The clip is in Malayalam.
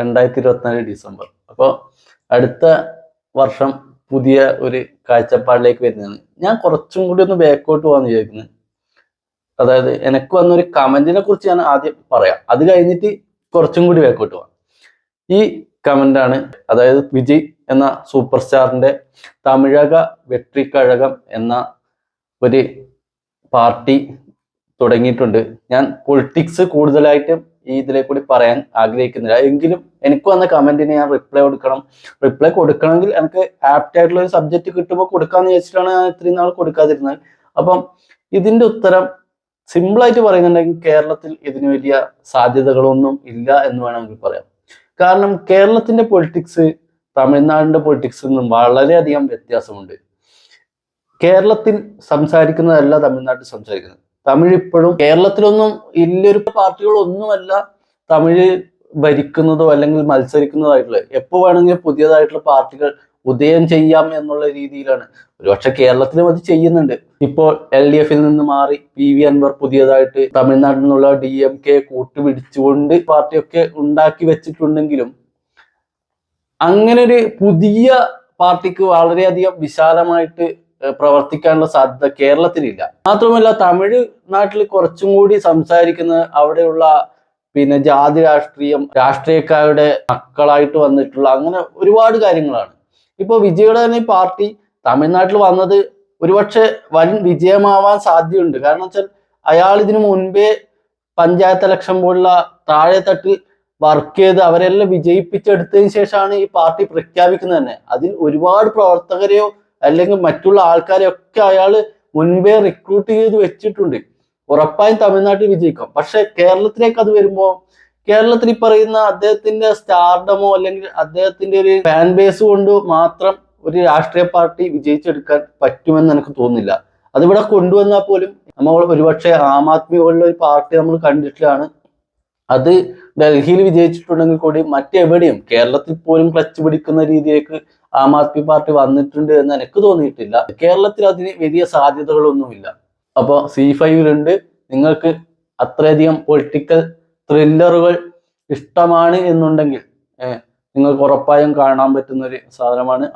രണ്ടായിരത്തി ഇരുപത്തിനാല് ഡിസംബർ. അപ്പോൾ അടുത്ത വർഷം പുതിയ ഒരു കാഴ്ചപ്പാടിലേക്ക് വരുന്നതാണ്. ഞാൻ കുറച്ചും കൂടി ഒന്ന് ബാക്കോട്ട് പോകാന്ന് വിചാരിക്കുന്നത് അതായത് എനിക്ക് വന്നൊരു കമന്റിനെ കുറിച്ച് ഞാൻ ആദ്യം പറയാം. അത് കഴിഞ്ഞിട്ട് കുറച്ചും കൂടി ബാക്കോട്ട് പോകാം. ഈ കമന്റാണ് അതായത് വിജയ് എന്ന സൂപ്പർ സ്റ്റാറിന്റെ തമിഴക വെട്രി കഴകം എന്ന ഒരു പാർട്ടി തുടങ്ങിയിട്ടുണ്ട്. ഞാൻ പൊളിറ്റിക്സ് കൂടുതലായിട്ടും ഈ ഇതിലെ കൂടി പറയാൻ ആഗ്രഹിക്കുന്നില്ല. എങ്കിലും എനിക്ക് വന്ന കമന്റിന് ഞാൻ റിപ്ലൈ കൊടുക്കണം. റിപ്ലൈ കൊടുക്കണമെങ്കിൽ എനിക്ക് ആപ്റ്റ് ആയിട്ടുള്ള ഒരു സബ്ജക്റ്റ് കിട്ടുമ്പോൾ കൊടുക്കാന്ന് വെച്ചിട്ടാണ് ഞാൻ ഇത്രയും നാൾ കൊടുക്കാതിരുന്നത്. അപ്പം ഇതിന്റെ ഉത്തരം സിമ്പിൾ ആയിട്ട് പറയുന്നുണ്ടെങ്കിൽ കേരളത്തിൽ ഇതിന് വലിയ സാധ്യതകളൊന്നും ഇല്ല എന്ന് വേണമെങ്കിൽ പറയാം. കാരണം കേരളത്തിന്റെ പൊളിറ്റിക്സ് തമിഴ്നാടിന്റെ പൊളിറ്റിക്സിൽ നിന്നും വളരെയധികം വ്യത്യാസമുണ്ട്. കേരളത്തിൽ സംസാരിക്കുന്നതല്ല തമിഴ്നാട്ടിൽ സംസാരിക്കുന്നത്. തമിഴ് ഇപ്പോഴും കേരളത്തിലൊന്നും ഇല്ലൊരു പാർട്ടികളൊന്നുമല്ല തമിഴ് ഭരിക്കുന്നതോ അല്ലെങ്കിൽ മത്സരിക്കുന്നതായിട്ടുള്ള എപ്പോ വേണമെങ്കിലും പുതിയതായിട്ടുള്ള പാർട്ടികൾ ഉദയം ചെയ്യാം എന്നുള്ള രീതിയിലാണ്. ഒരുപക്ഷെ കേരളത്തിലും അത് ചെയ്യുന്നുണ്ട്. ഇപ്പോൾ എൽ ഡി എഫിൽ നിന്ന് മാറി പി വി അൻവർ പുതിയതായിട്ട് തമിഴ്നാട്ടിൽ നിന്നുള്ള ഡി എം കെ കൂട്ടുപിടിച്ചുകൊണ്ട് പാർട്ടിയൊക്കെ ഉണ്ടാക്കി വെച്ചിട്ടുണ്ടെങ്കിലും അങ്ങനെ ഒരു പുതിയ പാർട്ടിക്ക് വളരെയധികം വിശാലമായിട്ട് പ്രവർത്തിക്കാനുള്ള സാധ്യത കേരളത്തിനില്ല. മാത്രമല്ല തമിഴ് നാട്ടിൽ കുറച്ചും കൂടി സംസാരിക്കുന്ന അവിടെയുള്ള പിന്നെ ജാതി രാഷ്ട്രീയം രാഷ്ട്രീയക്കാരുടെ മക്കളായിട്ട് വന്നിട്ടുള്ള അങ്ങനെ ഒരുപാട് കാര്യങ്ങളാണ്. ഇപ്പൊ വിജയുടെ തന്നെ പാർട്ടി തമിഴ്നാട്ടിൽ വന്നത് ഒരുപക്ഷെ വൻ വിജയമാവാൻ സാധ്യതയുണ്ട്. കാരണം വെച്ചാൽ അയാൾ ഇതിനു മുൻപേ പഞ്ചായത്ത് ഇലക്ഷൻ പോലുള്ള താഴെ തട്ടിൽ വർക്ക് ചെയ്ത് അവരെല്ലാം വിജയിപ്പിച്ചെടുത്തതിന് ശേഷമാണ് ഈ പാർട്ടി പ്രഖ്യാപിക്കുന്നത് തന്നെ. അതിൽ ഒരുപാട് പ്രവർത്തകരെയോ അല്ലെങ്കിൽ മറ്റുള്ള ആൾക്കാരെയൊക്കെ അയാൾ മുൻപേ റിക്രൂട്ട് ചെയ്ത് വെച്ചിട്ടുണ്ട്. ഉറപ്പായും തമിഴ്നാട്ടിൽ വിജയിക്കും. പക്ഷെ കേരളത്തിലേക്ക് അത് വരുമ്പോൾ കേരളത്തിൽ പറയുന്ന അദ്ദേഹത്തിന്റെ സ്റ്റാർഡമോ അല്ലെങ്കിൽ അദ്ദേഹത്തിന്റെ ഒരു ഫാൻ ബേസ് കൊണ്ട് മാത്രം ഒരു രാഷ്ട്രീയ പാർട്ടി വിജയിച്ചെടുക്കാൻ പറ്റുമെന്ന് എനിക്ക് തോന്നുന്നില്ല. അതിവിടെ കൊണ്ടുവന്നാൽ പോലും നമ്മൾ ഒരുപക്ഷെ ആം ആദ്മി പോലുള്ള ഒരു പാർട്ടി നമ്മൾ കണ്ടിട്ടാണ് അത് ഡൽഹിയിൽ വിജയിച്ചിട്ടുണ്ടെങ്കിൽ കൂടി മറ്റെവിടെയും കേരളത്തിൽ പോലും ക്ലച്ച് പിടിക്കുന്ന രീതിയിലേക്ക് ആം ആദ്മി പാർട്ടി വന്നിട്ടുണ്ട് എന്ന് എനിക്ക് തോന്നിയിട്ടില്ല. കേരളത്തിൽ അതിന് വലിയ സാധ്യതകളൊന്നുമില്ല. അപ്പോൾ സി ഫൈവിലുണ്ട്. നിങ്ങൾക്ക് അത്രയധികം പൊളിറ്റിക്കൽ ത്രില്ലറുകൾ ഇഷ്ടമാണ് എന്നുണ്ടെങ്കിൽ നിങ്ങൾക്ക് ഉറപ്പായും കാണാൻ പറ്റുന്ന ഒരു സാധനമാണ്